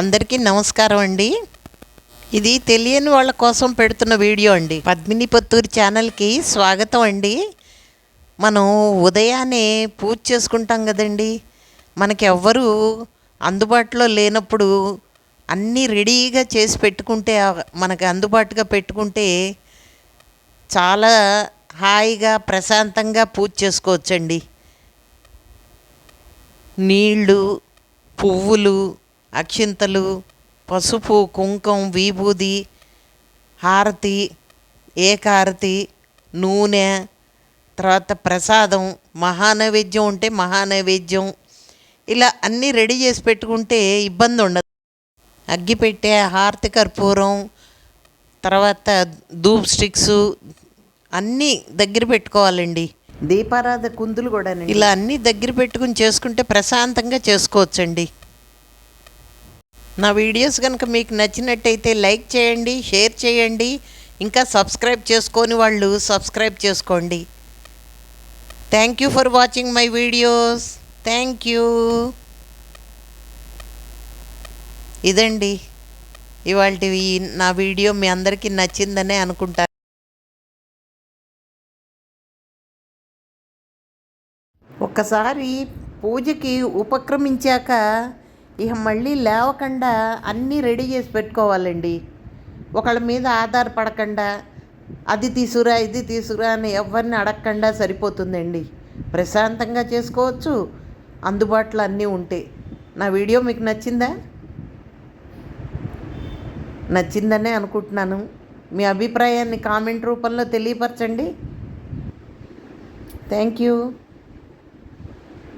అందరికీ నమస్కారం అండి. ఇది తెలియని వాళ్ళ కోసం పెడుతున్న వీడియో అండి. పద్మిని పొత్తూరు ఛానల్కి స్వాగతం అండి. మనం ఉదయాన్నే పూజ చేసుకుంటాం కదండి. మనకి ఎవ్వరూ అందుబాటులో లేనప్పుడు అన్నీ రెడీగా చేసి పెట్టుకుంటే మనకు మనకి అందుబాటుగా పెట్టుకుంటే చాలా హాయిగా ప్రశాంతంగా పూజ చేసుకోవచ్చండి. నీళ్ళు పువ్వులు అక్షింతలు పసుపు కుంకుమ విభూది హారతి ఏకారతి నూనె తర్వాత ప్రసాదం మహానైవేద్యం ఉంటే మహానైవేద్యం. ఇలా అన్నీ రెడీ చేసి పెట్టుకుంటే ఇబ్బంది ఉండదు. అగ్గిపెట్టె హారతి కర్పూరం తర్వాత ధూప్ స్టిక్స్ అన్నీ దగ్గర పెట్టుకోవాలండి. దీపారాధ కుందులు కూడా ఇలా అన్నీ దగ్గర పెట్టుకుని చేసుకుంటే ప్రశాంతంగా చేసుకోవచ్చండి. నా వీడియోస్ కనుక మీకు నచ్చినట్టయితే లైక్ చేయండి షేర్ చేయండి ఇంకా సబ్స్క్రైబ్ చేసుకొని వాళ్ళు సబ్స్క్రైబ్ చేసుకోండి. Thank you for watching my videos thank you ఇదండి. ఇవాళ నా వీడియో మీ అందరికీ నచ్చిందనే అనుకుంటాను ఒక్కసారి పూజకి ఉపక్రమించాక ఇక మళ్ళీ లేవకుండా అన్నీ రెడీ చేసి పెట్టుకోవాలండి. ఒకళ్ళ మీద ఆధారపడకుండా అది తీసుకురా ఇది తీసుకురా అని ఎవరిని అడగకుండా సరిపోతుందండి. ప్రశాంతంగా చేసుకోవచ్చు. అందుబాటులో అన్నీ ఉంటాయి నా వీడియో మీకు నచ్చిందా? నచ్చిందనే అనుకుంటున్నాను. మీ అభిప్రాయాన్ని కామెంట్ రూపంలో తెలియపరచండి. Thank you.